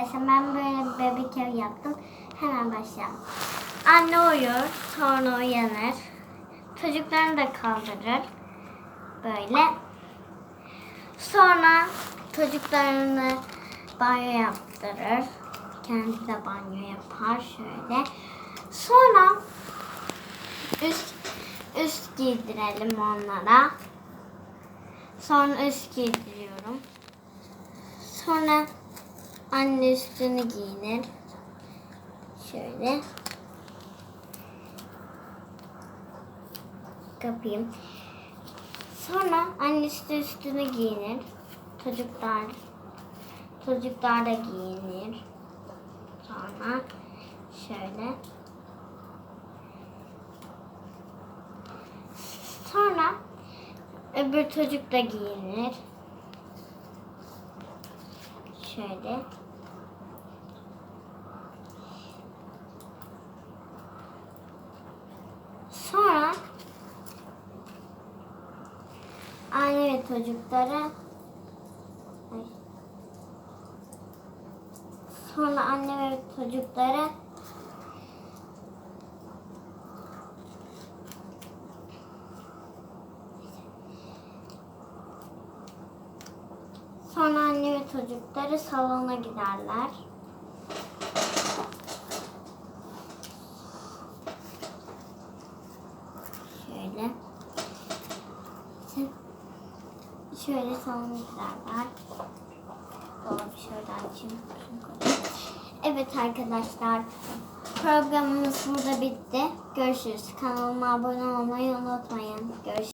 arkadaşlar ben böyle bebek ev yaptım. Hemen başlayalım. Anne uyur, sonra uyanır. Çocuklarını da kaldırır. Böyle. Sonra çocuklarını banyo yaptırır. Kendi de banyo yapar şöyle. Sonra üst üst giydirelim onlara. Sonra üst giydiriyorum. Sonra anne üstünü giyinir. Şöyle. Kapayım. Sonra annesi de üstünü giyinir. Çocuklar çocuklar da giyinir. Sonra şöyle. Sonra öbür çocuk da giyinir. Şöyle. Sonra anne ve çocuklara sonra anne ve çocuklara Sonra anne ve çocukları salona giderler. Şöyle. Şöyle salona giderler. Dolabı şöyle açayım. Evet arkadaşlar. Programımız burada bitti. Görüşürüz. Kanalıma abone olmayı unutmayın. Görüşürüz.